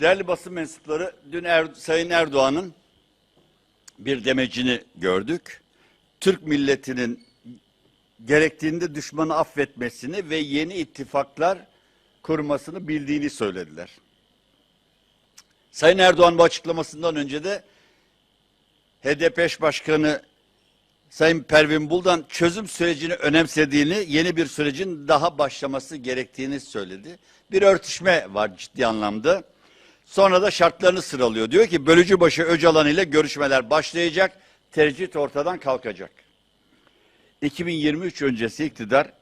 Değerli basın mensupları, dün Er- Sayın Erdoğan'ın bir demecini gördük. Türk milletinin gerektiğinde düşmanı affetmesini ve yeni ittifaklar kurmasını bildiğini söylediler. Sayın Erdoğan bu açıklamasından önce de HDP başkanı Sayın Pervin Buldan çözüm sürecini önemsediğini, yeni bir sürecin daha başlaması gerektiğini söyledi. Bir örtüşme var ciddi anlamda. Sonra da şartlarını sıralıyor. Diyor ki Bölücübaşı Öcalan ile görüşmeler başlayacak, tercih ortadan kalkacak. 2023 öncesi iktidar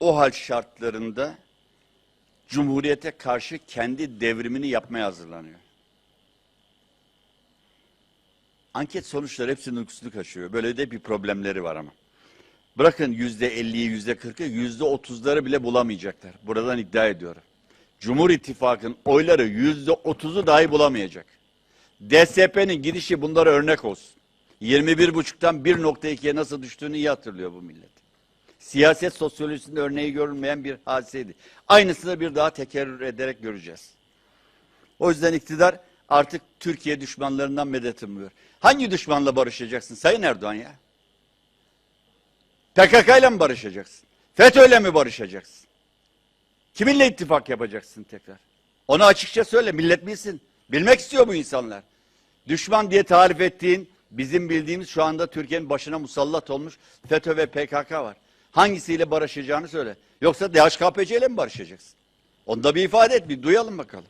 o hal şartlarında Cumhuriyete karşı kendi devrimini yapmaya hazırlanıyor. Anket sonuçları hepsinin uykusunu kaçıyor. Böyle de bir problemleri var ama. Bırakın yüzde elliyi, yüzde kırkı, yüzde otuzları bile bulamayacaklar. Buradan iddia ediyorum. Cumhur İttifakı'nın oyları yüzde otuzu dahi bulamayacak. DSP'nin gidişi bunlara örnek olsun. 21,5'tan 1.2'ye nasıl düştüğünü iyi hatırlıyor bu millet. Siyaset sosyolojisinde örneği görülmeyen bir hadiseydi. Aynısını bir daha tekerrür ederek göreceğiz. O yüzden iktidar artık Türkiye düşmanlarından medet umuyor. Hangi düşmanla barışacaksın Sayın Erdoğan ya? PKK ile mi barışacaksın? FETÖ'yle mi barışacaksın? Kiminle ittifak yapacaksın tekrar? Onu açıkça söyle millet bilsin. Bilmek istiyor bu insanlar. Düşman diye tarif ettiğin bizim bildiğimiz şu anda Türkiye'nin başına musallat olmuş FETÖ ve PKK var. Hangisiyle barışacağını söyle. Yoksa DHKPC ile mi barışacaksın? Onu da bir ifade et bir duyalım bakalım.